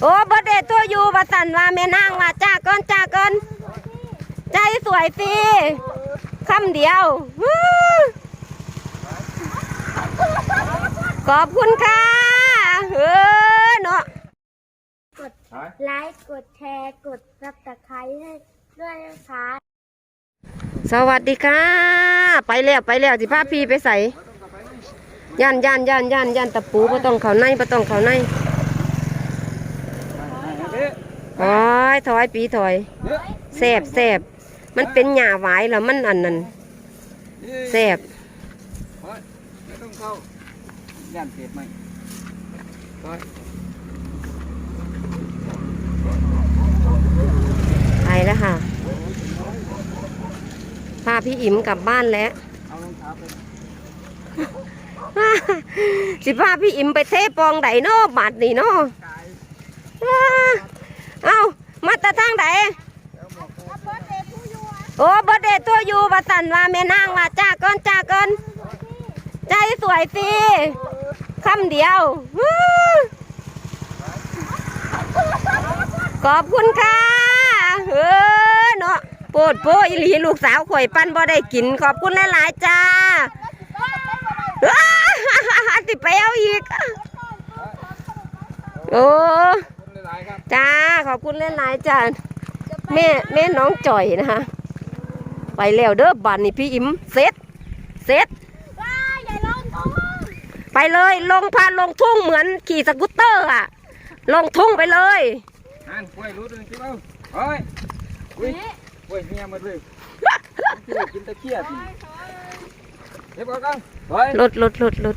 โอ้บดเดตัวอยู่ว่าสันว่าแม่นางว่าจ้าก่อนจ้าก่อนใจสวยสิคำเดียวฮู้ขอบคุณค่ะเออเนาะกดไลค์กดแชร์กดซับสไครต์ให้ด้วยนะคะสวัสดีค่ะ ไปแล้วไปแล้วสิพาพี่ไปใส่ย่านย่านย่านย่านย่านตะปูบ่ต้องเขาในบ่ต้องเขาใน โอ้ยถอยปีถอยแสบแสบมันเป็นหญ้าหวายแล้วมันอันนั้นแสบไม่ต้องเข้าย่านเศษไหมไปไปแล้วค่ะ พาพี่อิ๋มกลับบ้านแล้วเอารองเท้าไปสิพาพี่อิ๋มไปเทปองไดเนาะบาดนี่เนาะเอามาแตะทางไหน โอ้บดเดตัวอยู่ว่าสันว่าแม่นางว่าจ้าก่อนจ้าก่อนใจสวยสิคำเดียวขอบคุณค่ะเออเนาะโปดโปอีหลีลูกสาวข่อยปั้นบ่ได้กิน ขอบคุณหลายๆจ้าว้าสิไปเอาอีก โอ้จ้าขอบคุณหลายๆจ้า แม่แม่น้องจ่อยนะคะไปแล้วเด้อบันนี่พี่อิมเซ็ตเซ็ตว้าอย่าลงท้องไปเลยลงพาลงทุ่งเหมือนขี่สกูตเตอร์อะลงทุ่งไปเลยนั่นกล้วยรู้ด้วยคิดเอาเฮ้ยอุ้ยกล้วยเมียมาด้วยกินกินตะเกียบเก็บเอากันเฮ้ยรถรถรถรถ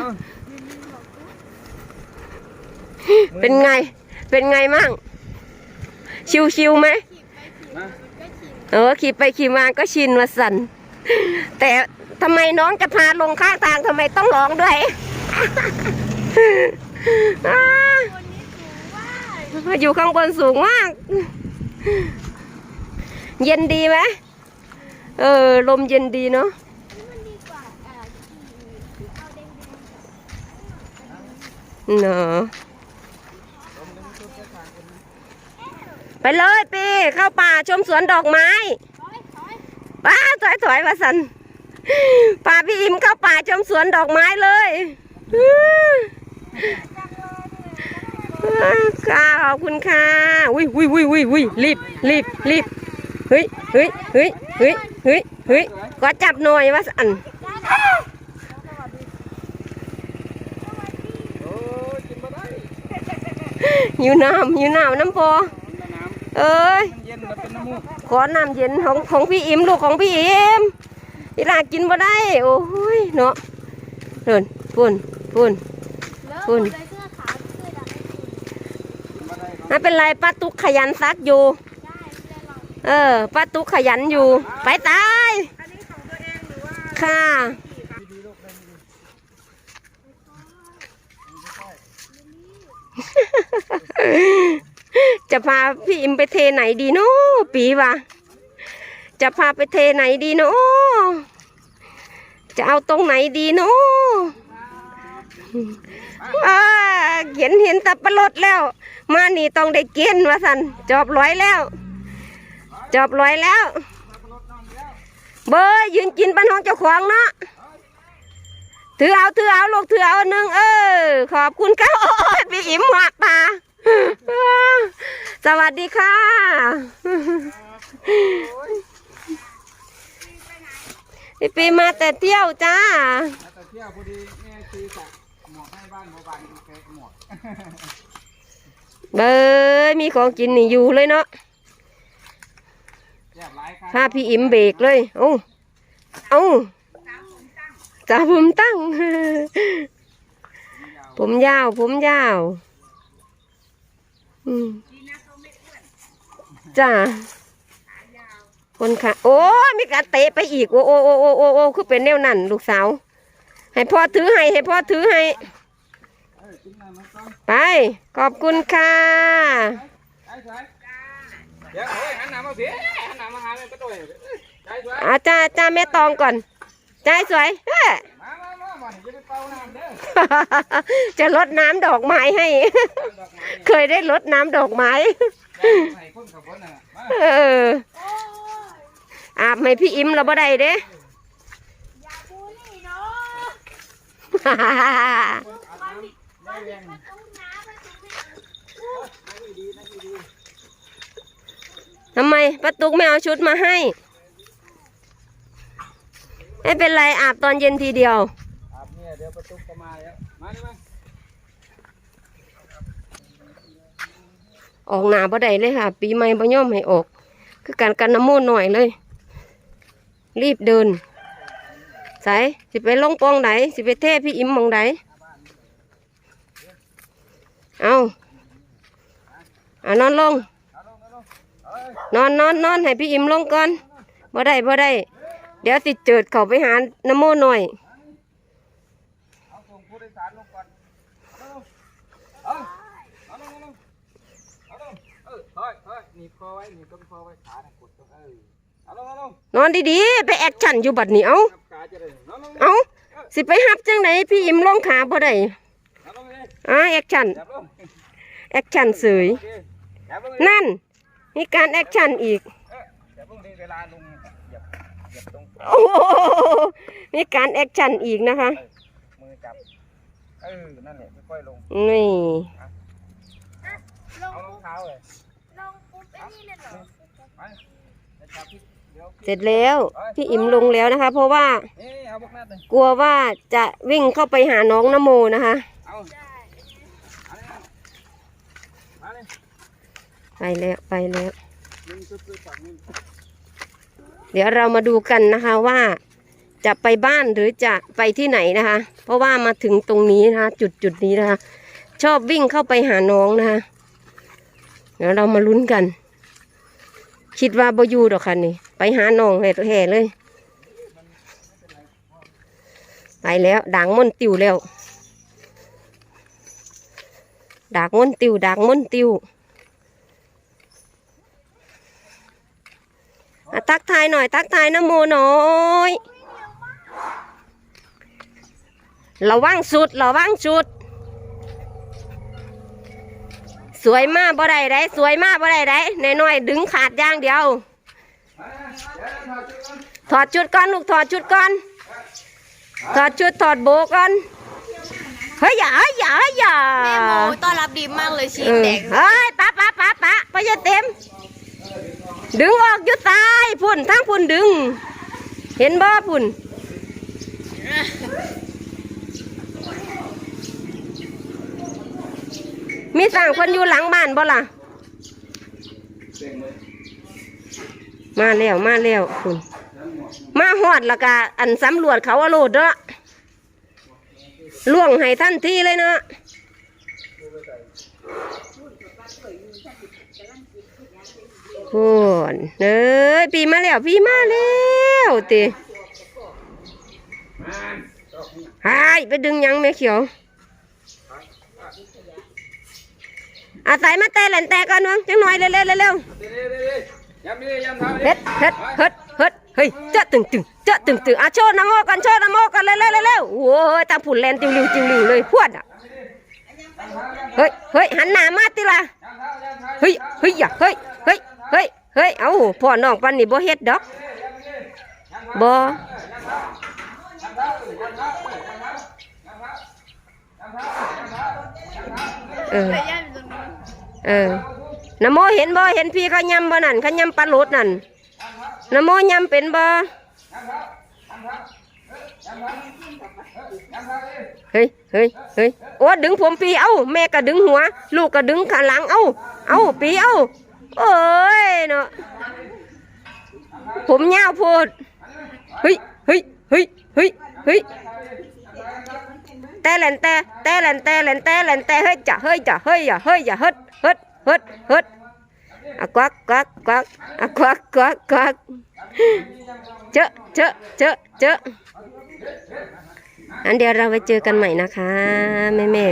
เอาเป็นไง เป็นไงมั่ง ชิวชิวๆไหมมาเออขี่ไปขี่มาก็ชินว่าสันแต่ทำไมน้องจะพาลงข้างทางทำไมต้องร้องด้วยอ่าอยู่ข้างบนสูงมาก เย็นดีไหมเออ ลมเย็นดีเนาะมันดีกว่าเอ่อขี่เอาแดงเนาะ ไปเลยปีเข้าป่าชมสวนดอกไม้ๆถอยถอยป้าถอยถอยมาสันป้าพี่อิมเข้าป่าชมสวนดอกไม้เลยค่ะขอบคุณค่ะอุ้ยอุ้ยอุ้ยอุ้ยอุ้ยรีบรีบรีบเฮ้ยเฮ้ยเฮ้ยเฮ้ยเฮ้ยเฮ้ยก็จับหน่อยว่าสันโอ้ยกินมาได้หิวน้ำหิวน้ำน้ำพอมันน้ำ เอ้ยมันเย็นมันเป็นน้ำมูกขอน้ำเย็นของของพี่อิมลูกของพี่อิมอีหลากินบ่ได้ โอ้ยเนาะเดินปุ่นปุ่นแล้วคุณใส่เสื้อขาวเสื้อดำให้คุณกินมาได้ครับไม่เป็นไรป้าตุ๊กขยันซักอยู่ได้ไม่ได้หรอกเออป้าตุ๊กขยันอยู่ ไปตายค่ะ จะพาพี่อิมไปเทไหนดีเนาะปีวะจะพาไปเทไหนดีเนาะจะเอาตรงไหนดีเนาะอ่าเห็นเห็นแตะปะรดแล้ว มานี่ต้องได้กินว่าสันจอบร้อยแล้ว จอบร้อยแล้ว เบยยืนกินปันห้องเจ้าของเนาะถือเอาถือเอาลูกถือเอาหนึ่งเออ ขอบคุณค่ะโอ้ยพี่อิ๋มหักตา สวัสดีค่ะ พี่ปีมาแต่เที่ยวจ้าแล้วแต่เที่ยวพอดีแม่ซื้อจากหมวกให้บ้านหมอบานแกะหมวกเบยมีของกินนี่อยู่เลยเนาะแยกหลายครับพาพี่อิ๋มเบรกเลย เอาเอาจ้าผมตั้ง ผมยาว ผมยาว อืม จ้าคนค่ะโอ้ยมีการเตะไปอีกโอ้โอ้โอ้โอ้โอ้โอ้คือเป็นแนวนั่นลูกสาว ให้พ่อถือให้ให้พ่อถือให้เอ้ยกินน้ำมันก่อนไป ขอบคุณค่ะใจสวยเดี๋ยวเฮ้ยหันหน้ามาสิหันหน้ามาหาเลยก็โดยใจสวยอาจ้าจ้าแม่ตองก่อนใจสวยเอ้ จะลดน้ำดอกไม้ให้ เคยได้ลดน้ำดอกไม้เอออาบให้พี่อิมเราบ่ได้เด้ทำไมป้าตุ๊กไม่เอาชุดมาให้ ไม่เป็นไรอาบตอนเย็นทีเดียว ดี๋ยวประตูก็มาแล้วมาดิมาออกหนาบ่ได้เลยค่ะ ปีใหม่บ่ย่อมให้ออก คือการกันน้ำมูนหน่อยเลย รีบเดินใส่สิไปลงปองไหนสิไปเทพี่อิมมองไหนเอาเอานอนลง นอนนอนนอนให้พี่อิมลงก่อนบ่ได้บ่ได้ เดี๋ยวติดเจิดเขาไปหาน้ำมูหน่อย เอาส่งผู้โดยสารลงก่อนเอาลงเอาเอาลงเอาลงเอาลงเออเฮ้ยเฮ้ย หนีบคอไว้หนีบต้นคอไว้ขาเนี่ยกดตรงเออเอาลงเอาลงนอนดีๆ ไปแอคชั่นอยู่บัดนี้เอาจับขาจะได้เอาลงเอาสิไปหับจังไหนพี่อิมลงขาบ่ได้เอาลงเลยอ่าแอคชั่นจับลงแอคชั่นเสยโอเคจับลงเลยนั่นมีการแอคชั่นอีก เออจับลงเลยเวลาลงเหยียบเหยียบตรงโอ้โหมีการแอคชั่นอีกนะคะ มือจับเออนั่นแหละค่อยๆลงนี่ลเอางรองเท้าเลยลงปุ๊บไอ้ นี่เลยเหรอเสร็จแล้วพี่อิมลงแล้วนะคะ เพราะว่านี่เอาพวกนั้นเลยกลัวว่าจะวิ่งเข้าไปหาน้องนโมนะคะ เอาได้เอาเลยมาเลยไปแล้วไปแล้ว มึงซุบๆฝั่งนี้เดี๋ยวเรามาดูกันนะคะว่าจะไปบ้านหรือจะไปที่ไหนนะคะ เพราะว่ามาถึงตรงนี้นะคะ จุดจุดนี้นะคะ ชอบวิ่งเข้าไปหาน้องนะคะเดี๋ยวเรามาลุ้นกัน คิดว่าบอยูดอกค่ะนี่ ไปหาน้องแห่แห่เลย ไปแล้วด่างม่นติวแล้วด่ากม่นติวด่ากม่นติวอะตักทายหน่อย ตักทายน้ำโมหน่อยระวังสุดระวังสุด สวยมากบ่ได้ได้สวยมากบ่ได้ได้น้อยๆดึงขาดอย่างเดียว ถอดชุดก่อนลูกถอดชุดก่อน ถอดชุดถอดโบก่อนเฮ้ยอย่าอย่าอย่าแม่โมต้อนรับดีมากเลยชีเอสอแดงเฮ้ยปะปะปะปะไปจะเต็ม ดึงออกอยู่ซ้ายพุ่นทั้งพุ่นดึง เห็นบ่พุ่น มีสั่งคนอยู่หลังบ้านบ่ล่ะ มาแล้วมาแล้วคุณ มาหอดแล้วก็อันสำรวจเขาว่าโลดเนาะล่วงให้ทันทีเลยเนาะโอ้นเอ้ยปีมาแล้วปีมาแล้วติหายไปดึงหยังแม่เขียว อาศัยมาแต่แหลนแต่ก่อนเนาะจังหน่อยเร็วเร็วเดี๋ยวเฮ็ดเฮ็ดเฮ็ดเฮ็ดเฮ้ยเจะตึงตึงเจะตึงตึงอะโชว์นะโมกันโชว์นะโมกันเร็วเร็วเร็วเร็วโอ้ยตาผุนแลนติวลิวติวลิวเลยพวดอะเฮ้ยเฮ้ยหันหน้ามาติล่ะเท้าย้ำเท้าเฮ้ยเฮ้ยอย่าเฮ้ยเฮ้ยเฮ้ยเฮ้ยเอ้าพ่อน้องปันนี่บ่เฮ็ดดอกบ่เออ เออนโมเห็นบ่เห็นพี่เขายำบ่นั่นเขายำปลาโลดนั่นนโมยำเป็นบ่เฮ้ยเฮ้ยเฮ้ยโอ้ดึงผมปีเอ้าแม่ก็ดึงหัว ลูกก็ดึงขาหลังเอ้าเอ้าปีเอ้าโอ้ยเนาะผมยาวโพดเฮ้ยเฮ้ยเฮ้ยเฮ้ยเฮ้ย แต่แลนแต่แต่แลนแต่แลนแต่แลนแต่เฮ้ยจ้ะเฮ้ยจ้ะเฮ้ยอย่าเฮ้ยอย่าเฮ็ดเฮ็ดเฮ็ดเฮ็ดอะกวักกวักกวักอะกวักกวักกวักเจอเจอเจอเจออันเดียวเราไปเจอกันใหม่นะคะแม่แม่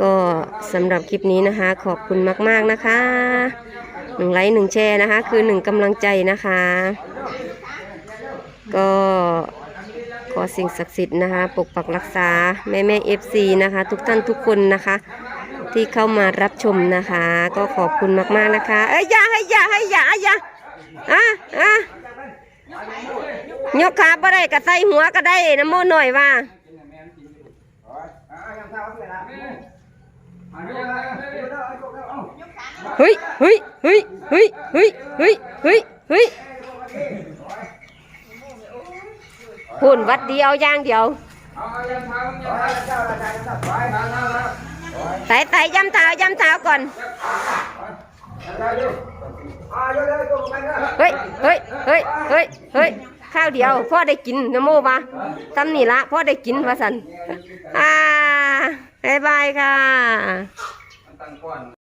ก็สำหรับคลิปนี้นะคะ ขอบคุณมาก ๆนะคะหนึ่งไลค์หนึ่งแชร์นะคะ คือหนึ่งกำลังใจนะคะ ก็ อสิ่งศักดิ์สิทธิ์นะคะ ปกปักรักษาแม่แม่เอฟซีนะคะ ทุกท่านทุกคนนะคะ ที่เข้ามารับชมนะคะ ก็ขอบคุณมากๆนะคะเอ้ยอย่าให้อย่าให้อย่าอย่าอะอะยกขาบ่ได้ก็ใส่หัวก็ได้น้ำโมหน่อยว่าเฮ้ยเฮ้ยเฮ้ยเฮ้ยเฮ้ยเฮ้ยเฮ้ยเฮ้ย หุ่นวัดเดียวอย่างเดียวใส่ใส่ย้ำเท้าย้ำเท้าก่อนเฮ้ยเฮ้ยเฮ้ยเฮ้ยเฮ้ยข้าวเดียวพ่อได้กินนโมบาตำนี่ละพ่อได้กินว่าสันอ่าบายบายค่ะ